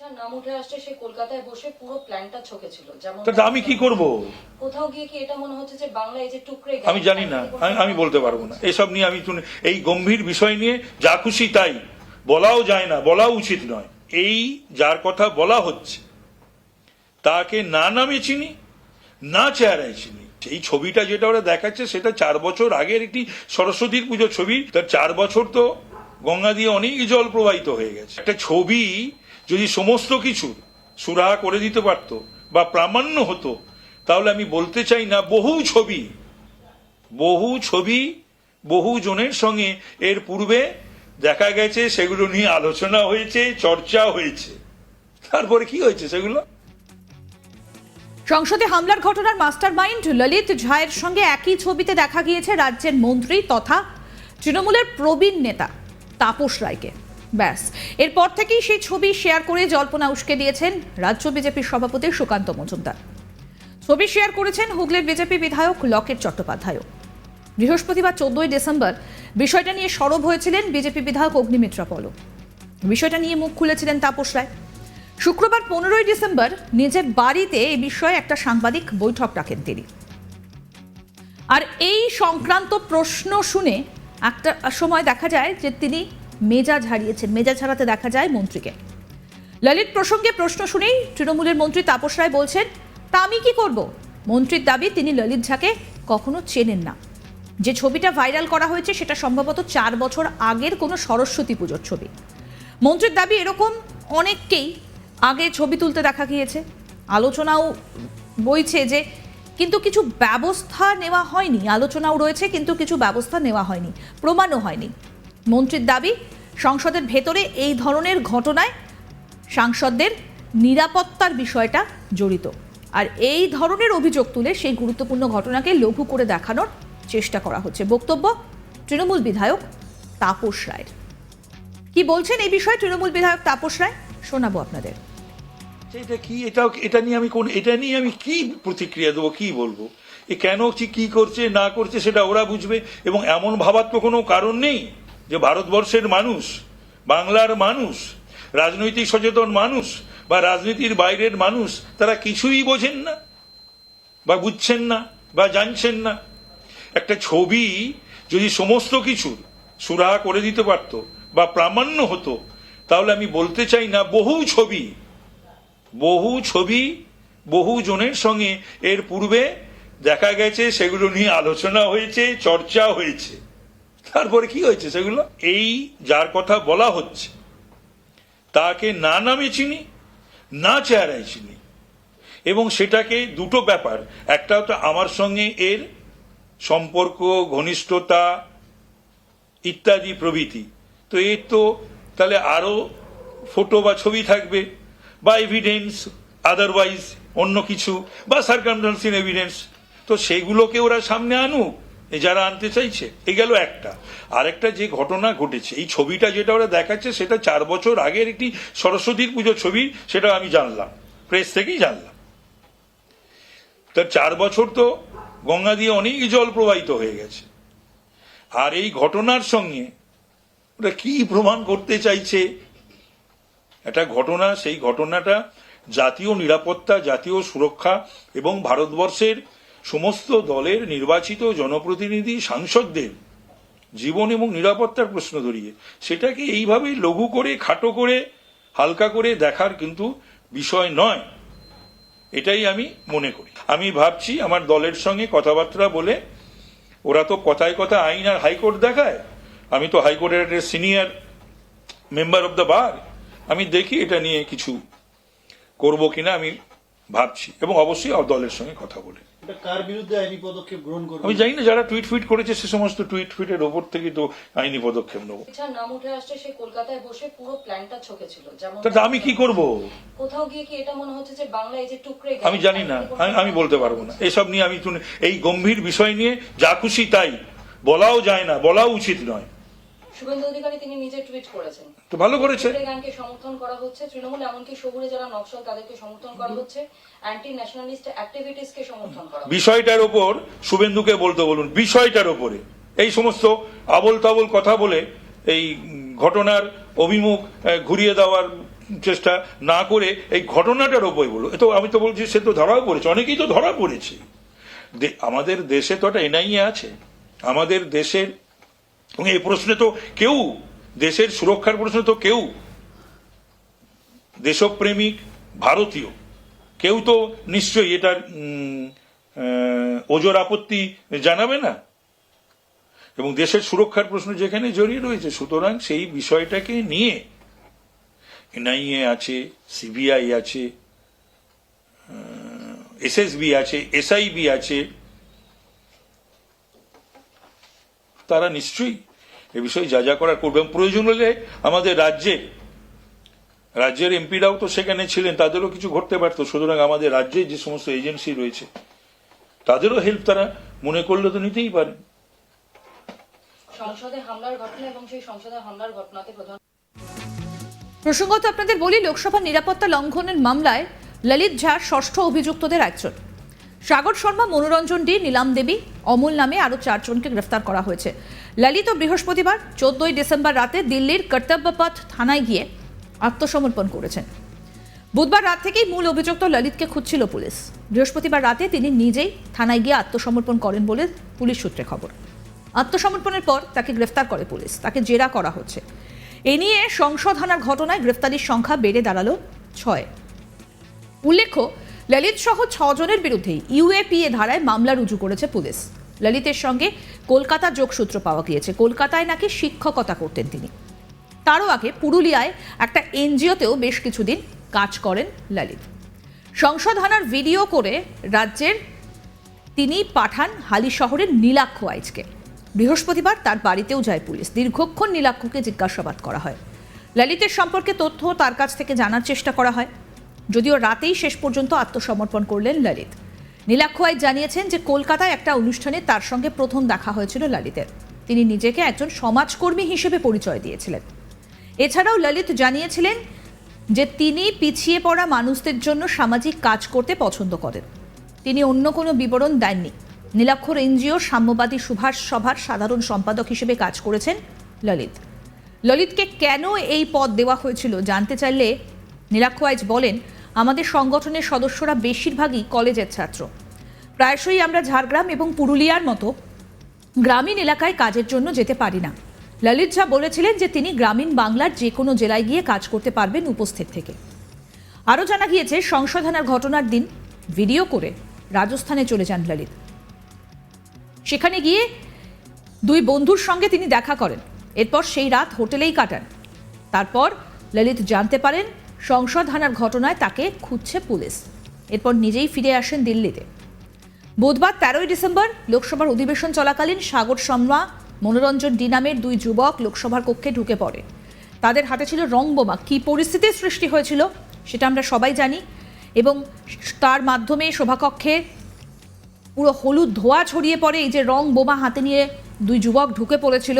নাম উঠে আসছে সে কলকাতায় বসে পুরো প্ল্যানটা ছকেছিল। যেমন তা আমি কি করব? কোথাও গিয়ে কি এটা মনে হচ্ছে যে বাংলা এই যে টুকরে আমি জানি না। আমি বলতে পারব না। এসব নিয়ে আমি এই গম্ভীর বিষয় নিয়ে যা খুশি তাই। বলাও যায় না বলাও উচিত নয়। এই যার কথা বলা হচ্ছে তাকে না নামে চিনি না চেহারায় চিনি। এই ছবিটা যেটা ওরা দেখাচ্ছে সেটা চার বছর আগের একটি সরস্বতীর পুজো ছবি। তার চার বছর তো গঙ্গা দিয়ে অনেক জল প্রবাহিত হয়ে গেছে। একটা ছবি যদি সমস্ত কিছু সুরাহা করে দিতে পারত বা প্রামাণ্য হতো, তাহলে আমি বলতে চাই না বহু ছবি বহু ছবি বহু জনের সঙ্গে। এর পূর্বে দেখা গেছে, সেগুলো নিয়ে আলোচনা হয়েছে, চর্চা হয়েছে। তারপরে কি হয়েছে সেগুলো? সংসদে হামলার ঘটনার মাস্টার মাইন্ড ললিত ঝায়ের সঙ্গে একই ছবিতে দেখা গিয়েছে রাজ্যের মন্ত্রী তথা তৃণমূলের প্রবীণ নেতা তাপস রায়কে। ব্যাস। এরপর থেকেই সেই ছবি শেয়ার করে জল্পনা উস্কে দিয়েছেন রাজ্য বিজেপির সভাপতি সুকান্ত মজুমদার। ছবি শেয়ার করেছেন হুগলির বিজেপি বিধায়ক লকেট চট্টোপাধ্যায়ও। বৃহস্পতিবার চোদ্দই ডিসেম্বর বিষয়টা নিয়ে সরব হয়েছিলেন বিজেপি বিধায়ক অগ্নিমিত্রা পল বিষয়টা নিয়ে মুখ খুলেছিলেন তাপস রায়। শুক্রবার পনেরোই ডিসেম্বর নিজের বাড়িতে এ বিষয়ে একটা সাংবাদিক বৈঠক ডাকেন তিনি। আর এই সংক্রান্ত প্রশ্ন শুনে একটা সময় দেখা যায় যে তিনি মেজাজ হারিয়েছেন। মেজাজ হারাতে দেখা যায় মন্ত্রীকে। ললিত প্রসঙ্গে প্রশ্ন শুনেই তৃণমূলের মন্ত্রী তাপস রায় বলছেন, তা আমি কি করব? মন্ত্রীর দাবি, তিনি ললিত ঝাকে কখনো চেনেন না। যে ছবিটা ভাইরাল করা হয়েছে, সেটা সম্ভবত চার বছর আগের কোনো সরস্বতী পুজোর ছবি। মন্ত্রীর দাবি এরকম অনেককেই আগে ছবি তুলতে দেখা গিয়েছে। আলোচনাও বইছে যে, কিন্তু কিছু ব্যবস্থা নেওয়া হয়নি। আলোচনাও রয়েছে, কিন্তু কিছু ব্যবস্থা নেওয়া হয়নি। প্রমাণও হয়নি। মন্ত্রীর দাবি, সংসদের ভেতরে এই ধরনের ঘটনায় সাংসদদের নিরাপত্তার বিষয়টা জড়িত। আর এই ধরনের অভিযোগ তুলে সেই গুরুত্বপূর্ণ ঘটনাকে লঘু করে দেখানোর চেষ্টা করা হচ্ছে। বক্তব্য তৃণমূল বিধায়ক তাপস রায়ের। কি বলছেন এই বিষয়ে তৃণমূল বিধায়ক তাপস রায়? শোনাবো আপনাদের। এটা কি? এটাও এটা নিয়ে আমি কোন এটা নিয়ে আমি কি প্রতিক্রিয়া দেবো? কি বলব? এ কেন কি করছে, না করছে সেটা ওরা বুঝবে এবং এমন ভাবার তো কোনো কারণ নেই? যে ভারতবর্ষের মানুষ, বাংলার মানুষ, রাজনৈতিক সচেতন মানুষ বা রাজনীতির বাইরের মানুষ, তারা কিছুই বোঝেন না বা বুঝছেন না বা জানছেন না। একটা ছবি যদি সমস্ত কিছু সুরাহা করে দিতে পারত বা প্রামাণ্য হতো, তাহলে আমি বলতে চাই না বহু ছবি বহু ছবি বহু জনের সঙ্গে। এর পূর্বে দেখা গেছে, সেগুলো নিয়ে আলোচনা হয়েছে, চর্চা হয়েছে। তারপরে কি হয়েছে সেগুলো? এই যার কথা বলা হচ্ছে, তাকে না নামে চিনি, না চেহারায় চিনি, এবং সেটাকে দুটো ব্যাপার। একটা হচ্ছে আমার সঙ্গে এর সম্পর্ক, ঘনিষ্ঠতা ইত্যাদি প্রভৃতি। তো এর তো তাহলে আরও ফটো বা ছবি থাকবে, বা এভিডেন্স আদারওয়াইজ অন্য কিছু, বা সার্কামডান্সিং এভিডেন্স তো সেগুলোকে ওরা সামনে আনুক। যারা আনতে চাইছে এই গেল একটা। আরেকটা যে ঘটনা ঘটেছে, এই ছবিটা যেটা ওরা দেখাচ্ছে, সেটা চার বছর আগের একটি সরস্বতীর পুজো ছবি, সেটা আমি জানলাম। প্রেস থেকেই জানলাম। তার চার বছর তো গঙ্গা দিয়ে অনেক জল প্রবাহিত হয়ে গেছে। আর এই ঘটনার সঙ্গে ওরা কি প্রমাণ করতে চাইছে? একটা ঘটনা, সেই ঘটনাটা জাতীয় নিরাপত্তা, জাতীয় সুরক্ষা এবং ভারতবর্ষের সমস্ত দলের নির্বাচিত জনপ্রতিনিধি সাংসদদের জীবন এবং নিরাপত্তার প্রশ্ন ধরিয়ে সেটাকে এইভাবে লঘু করে, খাটো করে, হালকা করে দেখার কিন্তু বিষয় নয়। এটাই আমি মনে করি। আমি ভাবছি আমার দলের সঙ্গে কথাবার্তা বলে ওরা তো কথায় কথা আইন আর হাইকোর্ট দেখায়। আমি তো হাইকোর্টের senior member of the bar. আমি দেখি এটা নিয়ে কিছু করব কিনা, আমি ভাবছি এবং অবশ্যই দলের সঙ্গে কথা বলে। এটা কার বিরুদ্ধে আইনি পদক্ষেপ গ্রহণ করবে? আমি জানি না যারা টুইট ফুইট করেছে সে সমস্ত টুইট ফুইটের ওপর থেকে তো আইনি পদক্ষেপ নেব। নাম উঠে আসছে সে কলকাতায় বসে পুরো প্ল্যানটা ছকেছিল। যেমন তা আমি কি করব? কোথাও গিয়ে কি এটা মনে হচ্ছে যে বাংলা এই যে টুকরে আমি জানি না আমি আমি বলতে পারব না। এসব নিয়ে আমি এই গম্ভীর বিষয় নিয়ে যা খুশি তাই। বলাও যায় না বলাও উচিত নয়। শুভেন্দু অধিকারী তিনি নিজে টুইট করেছেন। তো ভালো করেছে। গানকে সমর্থন করা হচ্ছে। তৃণমূল এমনকি যারা নকশাল তাদেরকে সমর্থন করা হচ্ছে। অ্যান্টি ন্যাশনালিস্ট সমর্থন করা বিষয়টার ওপর শুভেন্দুকে বলতে বলুন বিষয়টার ওপরে এই সমস্ত আবল তাবল কথা বলে এই ঘটনার অভিমুখ ঘুরিয়ে দেওয়ার চেষ্টা না করে এই ঘটনাটার ওপর বলো এ তো আমি তো বলছি সে তো ধরাও পড়েছে। অনেকেই তো ধরা পড়েছে। আমাদের দেশে তো একটা এনআইএ আছে। আমাদের দেশের এবং এই প্রশ্নে তো কেউ, দেশের সুরক্ষার প্রশ্নে তো কেউ, দেশপ্রেমিক, ভারতীয়, কেউ তো নিশ্চয়ই এটার ওজোর আপত্তি জানাবে না। এবং দেশের সুরক্ষার প্রশ্ন যেখানে জড়িয়ে রয়েছে, সুতরাং সেই বিষয়টাকে নিয়ে এনআইএ আছে, সিবিআই আছে এসএসবি আছে, এসআইবি আছে তারা নিশ্চয়ই এ বিষয়ে যা যা করার করবে। প্রয়োজন হলে আমাদের রাজ্যে রাজ্যের এমপিরাও তো সেখানে ছিলেন তাদেরও কিছু ঘটতে পারতো। সুতরাং আমাদের রাজ্যে যে সমস্ত এজেন্সি রয়েছে তাদেরও হেল্প তারা মনে করলে তো নিতেই পারেন সংসদে হামলার ঘটনা এবং সেই সংসদে হামলার ঘটনাতে প্রধান প্রসঙ্গত আপনাদের বলি লোকসভা নিরাপত্তা লঙ্ঘনের মামলায় ললিত ঝা ষষ্ঠ অভিযুক্তদের একজন। সাগর শর্মা, মনোরঞ্জন ডি, নীলাম দেবী, অমল নামে আরও চারজনকে গ্রেফতার করা হয়েছে। ললিত বৃহস্পতিবার, চোদ্দই ডিসেম্বর রাতে দিল্লির কর্তব্যপথ থানায় গিয়ে আত্মসমর্পণ করেছেন। বুধবার রাত থেকেই মূল অভিযুক্ত ললিতকে খুঁজছিল পুলিশ। বৃহস্পতিবার রাতে তিনি নিজেই থানায় গিয়ে আত্মসমর্পণ করেন বলে পুলিশ সূত্রে খবর। আত্মসমর্পণের পর তাকে গ্রেফতার করে পুলিশ। তাকে জেরা করা হচ্ছে। এ নিয়ে সংসদ হানার ঘটনায় গ্রেফতারির সংখ্যা বেড়ে দাঁড়াল ছয়। উল্লেখ্য ললিত সহ ছজনের বিরুদ্ধে ইউএপিএ ধারায় মামলা রুজু করেছে পুলিশ। ললিতের সঙ্গে কলকাতা যোগসূত্র পাওয়া গিয়েছে। কলকাতায় নাকি শিক্ষকতা করতেন তিনি। তারও আগে পুরুলিয়ায় একটা এনজিওতেও বেশ কিছুদিন কাজ করেন ললিত। সংসদ হানার ভিডিও করে রাজ্যের তিনি পাঠান হালি শহরের নীলাক্ষ আইজকে। বৃহস্পতিবার তার বাড়িতেও যায় পুলিশ। দীর্ঘক্ষণ নীলাক্ষকে জিজ্ঞাসাবাদ করা হয়। ললিতের সম্পর্কে তথ্য তার কাছ থেকে জানার চেষ্টা করা হয়। যদিও রাতেই শেষ পর্যন্ত আত্মসমর্পণ করলেন ললিত। নীলাক্ষ আইজ জানিয়েছেন যে কলকাতায় একটা অনুষ্ঠানে তার সঙ্গে প্রথম দেখা হয়েছিল ললিতের। তিনি নিজেকে একজন সমাজকর্মী হিসেবে পরিচয় দিয়েছিলেন। এছাড়াও ললিত জানিয়েছিলেন যে তিনি পিছিয়ে পড়া মানুষদের জন্য সামাজিক কাজ করতে পছন্দ করেন। তিনি অন্য কোনো বিবরণ দেননি। নীলাক্ষর এনজিও সাম্যবাদী সুভাষ সভার সাধারণ সম্পাদক হিসেবে কাজ করেছেন ললিত। ললিতকে কেন এই পদ দেওয়া হয়েছিল জানতে চাইলে নীলাক্ষ বলেন আমাদের সংগঠনের সদস্যরা বেশিরভাগই কলেজের ছাত্র। প্রায়শই আমরা ঝাড়গ্রাম এবং পুরুলিয়ার মতো গ্রামীণ এলাকায় কাজের জন্য যেতে পারি না। ললিত ঝা বলেছিলেন যে তিনি গ্রামীণ বাংলার যে কোনো জেলায় গিয়ে কাজ করতে পারবেন উপস্থিত থেকে। আরও জানা গিয়েছে, সংশোধনার ঘটনার দিন ভিডিও করে রাজস্থানে চলে যান ললিত। সেখানে গিয়ে দুই বন্ধুর সঙ্গে তিনি দেখা করেন। এরপর সেই রাত হোটেলেই কাটান। তারপর ললিত জানতে পারেন সংসদ হানার ঘটনায় তাকে খুঁজছে পুলিশ। এরপর নিজেই ফিরে আসেন দিল্লিতে। বুধবার তেরোই ডিসেম্বর লোকসভার অধিবেশন চলাকালীন সাগর শর্মা মনোরঞ্জন ডি নামের দুই যুবক লোকসভার কক্ষে ঢুকে পড়ে। তাদের হাতে ছিল রং বোমা। কী পরিস্থিতির সৃষ্টি হয়েছিল সেটা আমরা সবাই জানি এবং তার মাধ্যমে সভাকক্ষে পুরো হলুদ ধোয়া ছড়িয়ে পড়ে। এই যে রং বোমা হাতে নিয়ে দুই যুবক ঢুকে পড়েছিল।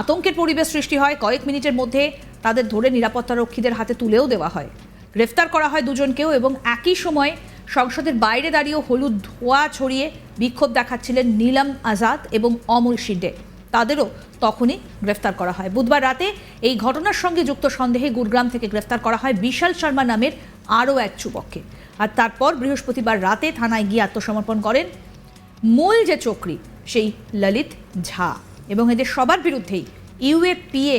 আতঙ্কের পরিবেশ সৃষ্টি হয়। কয়েক মিনিটের মধ্যে তাদের ধরে নিরাপত্তারক্ষীদের হাতে তুলেও দেওয়া হয়। গ্রেফতার করা হয় দুজনকেও এবং একই সময় সংসদের বাইরে দাঁড়িয়ে হলুদ ধোয়া ছড়িয়ে বিক্ষোভ দেখাচ্ছিলেন নীলম আজাদ এবং অমল শিন্ডে। তাদেরও তখনই গ্রেফতার করা হয়। বুধবার রাতে এই ঘটনার সঙ্গে যুক্ত সন্দেহে গুরগ্রাম থেকে গ্রেফতার করা হয় বিশাল শর্মা নামের আরও এক যুবককে। আর তারপর বৃহস্পতিবার রাতে থানায় গিয়ে আত্মসমর্পণ করেন মূল যে চক্রী, সেই ললিত ঝা। এবং এদের সবার বিরুদ্ধেই ইউএপিএ